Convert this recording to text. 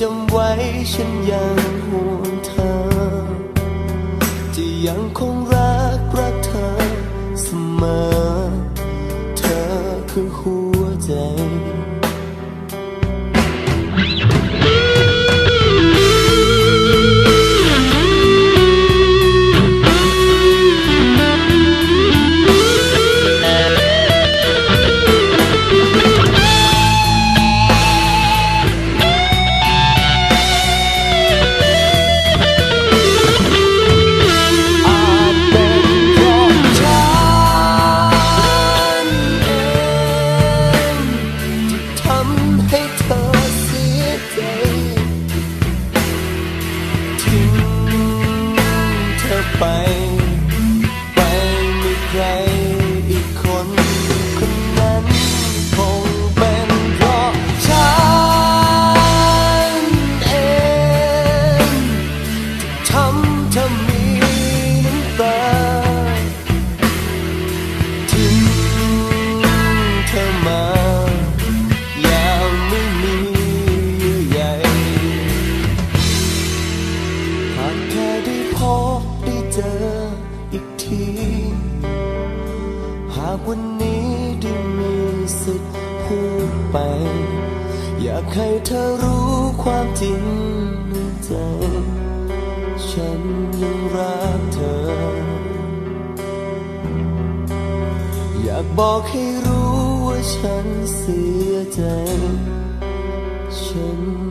จำไว้ฉันยังห่วงเธอ จะยังคงรักรักเธอเสมอ ไป ไปมีใครอีกคนคนนั้นคงเป็นเพราะฉันเองทำเธอมีน้ำตาทิ้งเธอมา อย่างไม่มีเยื่อใยหากแค่ได้พบ เจออีกที หากวันนี้ได้มีสิทธิ์พูดไป อยากให้เธอรู้ความจริงในใจ ฉันยังรักเธอ อยากบอกให้รู้ว่าฉันเสียใจ ฉัน